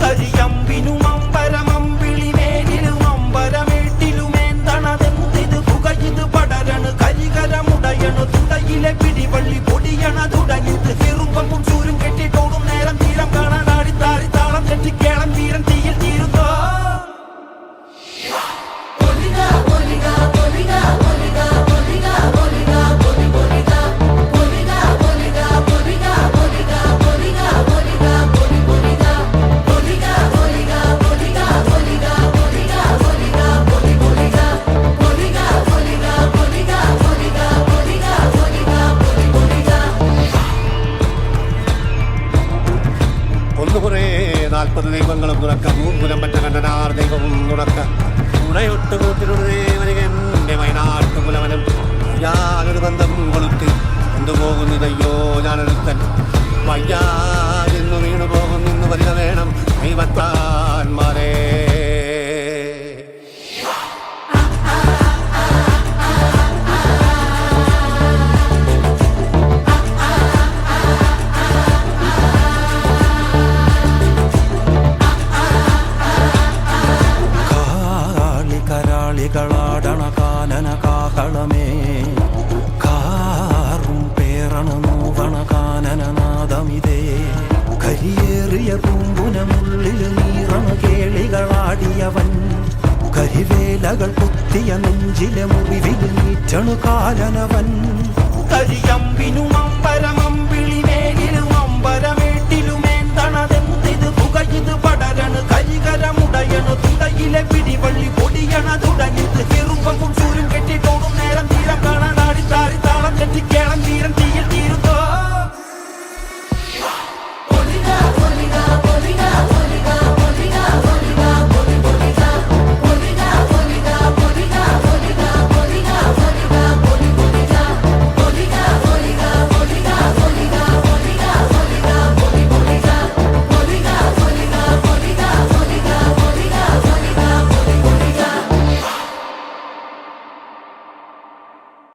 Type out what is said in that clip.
கரியம்பினுமம் കുറേ നാൽപ്പത് ദൈവങ്ങളും തുറക്ക. മൂന്നുരം പറ്റ കണ്ടനാർ ദൈവവും തുറക്ക. ഉണയൊട്ട് കൂട്ടിനൊരു എന്റെ വയനാട്ടു കുലവനും. ഞാനൊരു ബന്ധം കൊളുത്തി. കൊണ്ടുപോകുന്നതയ്യോ ഞാനൊരുത്തൻ. വയ്യാതെന്നു വീണു പോകുന്നു വരിക വേണം. ദൈവത്താന്മാരേ കരാളികളാടണ കാനന കാഹളമേ കാറും പേറണു നോവണ കാനനനാദമിതേ കരിയേറിയ പൂമ്പുനമുള്ളിൽ നീറണ കേളികളാടിയവൻ. കരിവേലകൾ കുത്തിയ നെഞ്ചിലെ മുറിവിൽ നീറ്റണു കാലനവൻ. കരിയമ്പിനും